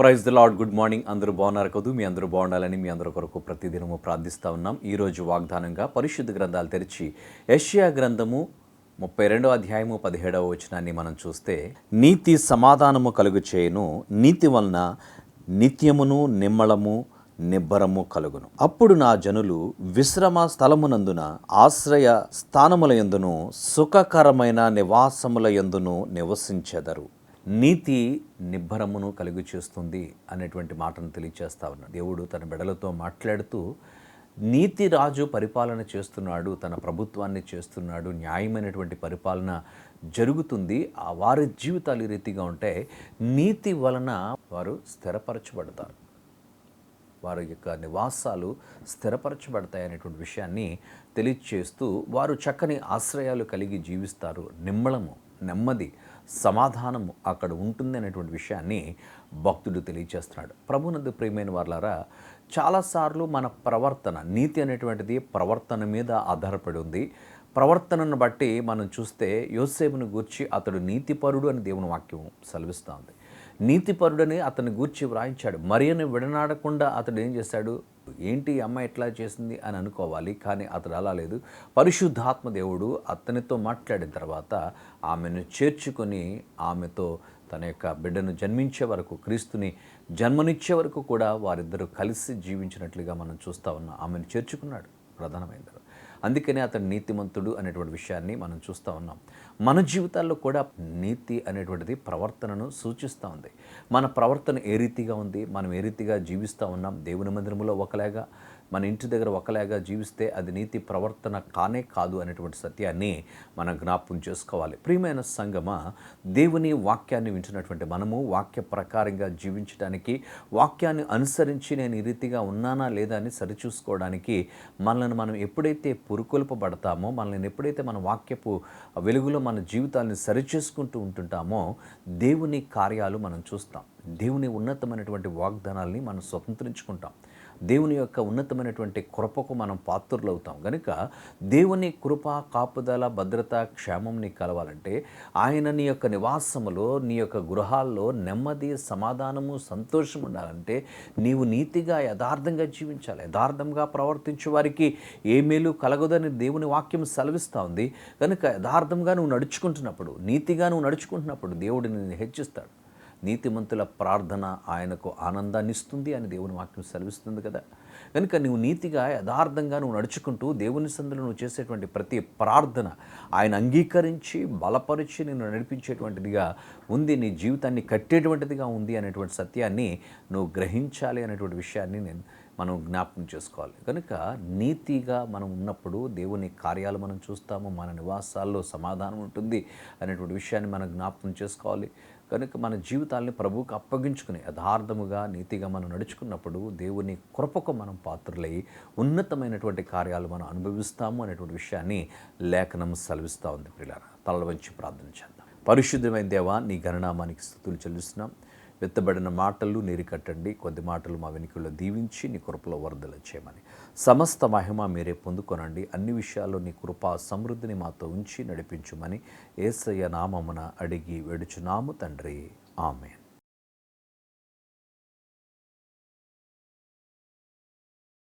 Praise the Lord good morning. అందరూ బాగున్నారు కదూ? మీ అందరూ బాగుండాలని మీ అందరి కొరకు ప్రతిదినము ప్రార్థిస్తూ ఉన్నాం. ఈరోజు వాగ్దానంగా పరిశుద్ధ గ్రంథాలు తెరిచి యెషయా గ్రంథము ముప్పై రెండో అధ్యాయము పదిహేడవ వచనాన్ని మనం చూస్తే నీతి సమాధానము కలుగు చేయను నీతి వలన నిత్యమును నిమ్మళము నిబ్బరము కలుగును. అప్పుడు నా జనులు విశ్రమ స్థలమునందున ఆశ్రయ స్థానముల యందును సుఖకరమైన నివాసముల యందును నివసించెదరు. నీతి నిబ్బరమును కలుగు చేస్తుంది అనేటువంటి మాటను తెలియచేస్తా ఉన్నాడు దేవుడు తన బిడలతో మాట్లాడుతూ నీతి రాజు పరిపాలన చేస్తున్నాడు తన ప్రభుత్వాన్ని చేస్తున్నాడు న్యాయమైనటువంటి పరిపాలన జరుగుతుంది. ఆ వారి జీవితాలు ఈ రీతిగా ఉంటే నీతి వలన వారు స్థిరపరచబడతారు. వారి యొక్క నివాసాలు స్థిరపరచబడతాయి అనేటువంటి విషయాన్ని తెలియచేస్తూ వారు చక్కని ఆశ్రయాలు కలిగి జీవిస్తారు. నిమ్మళము నెమ్మది సమాధానం అక్కడ ఉంటుంది అనేటువంటి విషయాన్ని భక్తుడు తెలియచేస్తున్నాడు. ప్రభునందు ప్రియమైన వారులారా చాలాసార్లు మన ప్రవర్తన నీతి అనేటువంటిది ప్రవర్తన మీద ఆధారపడి ఉంది. ప్రవర్తనను బట్టి మనం చూస్తే యోసేపును గూర్చి అతడు నీతిపరుడు అని దేవుని వాక్యం సెలవిస్తూ ఉంది. నీతిపరుడని అతని గూర్చి వ్రాయించాడు. మరియను విడనాడకుండా అతడు ఏం చేశాడు ఏంటి ఈ అమ్మాయి ఎట్లా చేసింది అని అనుకోవాలి కానీ అతడు అలా లేదు. పరిశుద్ధాత్మ దేవుడు అతనితో మాట్లాడిన తర్వాత ఆమెను చేర్చుకొని ఆమెతో తన యొక్క బిడ్డను జన్మించే వరకు క్రీస్తుని జన్మనిచ్చే వరకు కూడా వారిద్దరూ కలిసి జీవించినట్లుగా మనం చూస్తూ ఉన్నాం. ఆమెను చేర్చుకున్నాడు ప్రధానమైనది. అందుకనే అతను నీతిమంతుడు అనేటువంటి విషయాన్ని మనం చూస్తూ ఉన్నాం. మన జీవితాల్లో కూడా నీతి అనేటువంటిది ప్రవర్తనను సూచిస్తూ ఉంది. మన ప్రవర్తన ఏ రీతిగా ఉంది? మనం ఏ రీతిగా జీవిస్తూ ఉన్నాం? దేవుని మందిరంలో ఒకలాగా మన ఇంటి దగ్గర ఒకలాగా జీవిస్తే అది నీతి ప్రవర్తన కానే కాదు అనేటువంటి సత్యాన్ని మనం జ్ఞాపకం చేసుకోవాలి. ప్రియమైన సంగమ దేవుని వాక్యాన్ని వింటున్నటువంటి మనము వాక్య ప్రకారంగా జీవించడానికి వాక్యాన్ని అనుసరించి నేను ఈ రీతిగా ఉన్నానా లేదా అని సరిచూసుకోవడానికి మనల్ని మనం ఎప్పుడైతే పురుకొల్పబడతామో మనల్ని ఎప్పుడైతే మన వాక్యపు వెలుగులో మన జీవితాన్ని సరిచేసుకుంటూ ఉంటుంటామో దేవుని కార్యాలు మనం చూస్తాం. దేవుని ఉన్నతమైనటువంటి వాగ్దానాల్ని మనం స్వతంత్రించుకుంటాం. దేవుని యొక్క ఉన్నతమైనటువంటి కృపకు మనం పాత్రులు అవుతాం కనుక దేవుని కృప కాపుదల భద్రత క్షేమం నీకు కలవాలంటే ఆయన నీ యొక్క నివాసములో నీ యొక్క గృహాల్లో నెమ్మది సమాధానము సంతోషం ఉండాలంటే నీవు నీతిగా యథార్థంగా జీవించాలి. యథార్థంగా ప్రవర్తించే వారికి ఏ మేలు కలగదని దేవుని వాక్యం సెలవిస్తూ ఉంది. కనుక యథార్థంగా నువ్వు నడుచుకుంటున్నప్పుడు నీతిగా నువ్వు నడుచుకుంటున్నప్పుడు దేవుడు నిన్ను హెచ్చిస్తాడు. నీతిమంతుల ప్రార్థన ఆయనకు ఆనందాన్ని ఇస్తుంది అని దేవుని వాక్యం సెలవిస్తుంది కదా. కనుక నువ్వు నీతిగా యథార్థంగా నువ్వు నడుచుకుంటూ దేవుని సందులో నువ్వు చేసేటువంటి ప్రతి ప్రార్థన ఆయన అంగీకరించి బలపరిచి నిన్ను నడిపించేటువంటిదిగా ఉంది నీ జీవితాన్ని కట్టేటువంటిదిగా ఉంది అనేటువంటి సత్యాన్ని నువ్వు గ్రహించాలి అనేటువంటి విషయాన్ని నేను మనం జ్ఞాపకం చేసుకోవాలి. కనుక నీతిగా మనం ఉన్నప్పుడు దేవుని కార్యాలు మనం చూస్తాము మన నివాసాల్లో సమాధానం ఉంటుంది అనేటువంటి విషయాన్ని మనం జ్ఞాపకం చేసుకోవాలి. కనుక మన జీవితాల్ని ప్రభువుకు అప్పగించుకుని యథార్థముగా నీతిగా మనం నడుచుకున్నప్పుడు దేవుని కృపకు మనం పాత్రలై ఉన్నతమైనటువంటి కార్యాలు మనం అనుభవిస్తాము అనేటువంటి విషయాన్ని లేఖనం సెలవిస్తూ ఉంది పిల్లల తల వంచి ప్రార్థన చేద్దాం. పరిశుద్ధమైన దేవా నీ గణనామానికి స్థుతులు చెల్లిస్తున్నాం. విత్తబడిన మాటలు నీరు కట్టండి. కొద్ది మాటలు మా వెనుకల్లో దీవించి నీ కృపలో వరదలు చేయమని సమస్త మహిమ మీరే పొందుకొనండి. అన్ని విషయాల్లో నీ కృపా సమృద్ధిని మాతో ఉంచి నడిపించుమని ఏసయ్య నామమున అడిగి వెడుచున్నాము తండ్రి. ఆమె